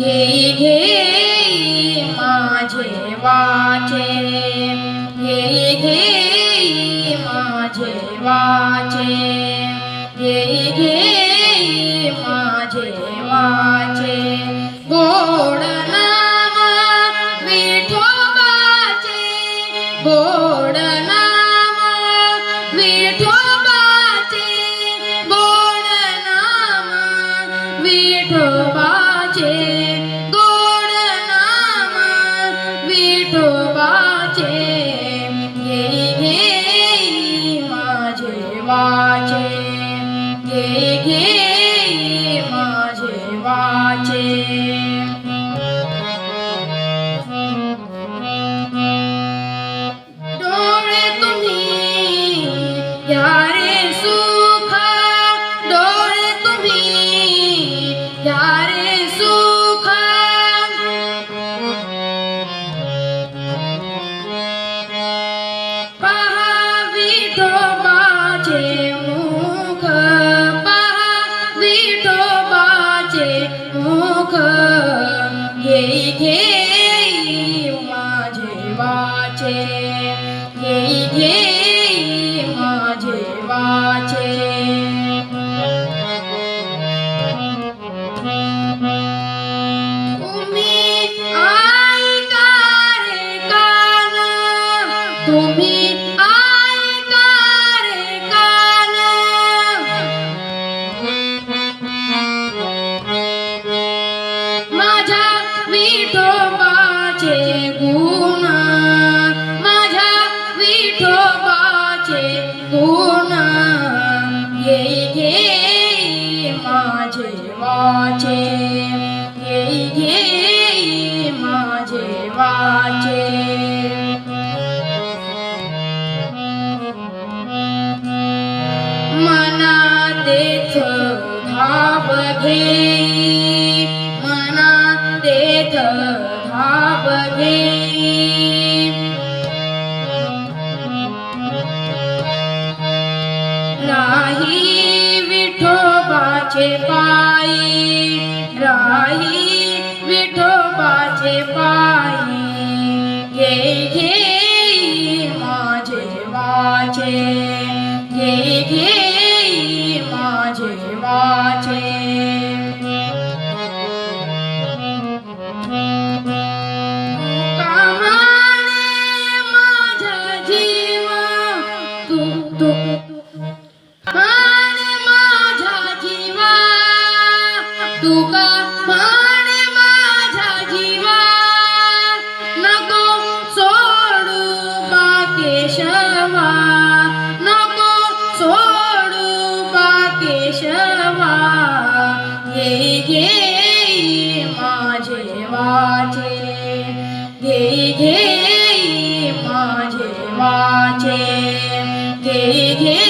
घेई घेई माझे वाचे. घेई घेई माझे वाचे. घेई घेई माझे वाचे. गोड नाम विठोबाचे. गोड नाम विठोबाचे वाचे. घेई घे ঘে মাঝে বাঁচে এই ঘে মাঝে বাঁচে তুমি আই কারে কানা তুমি माझे घे येई घेई माझे वाचे. मना तेथ धाव घेई मना घे. পাই तुका जीवा नको सोडू बाकेशवा नको सोडू घे घे माझे वाचे. घे घे माझे वाचे. घे घे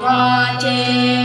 watching.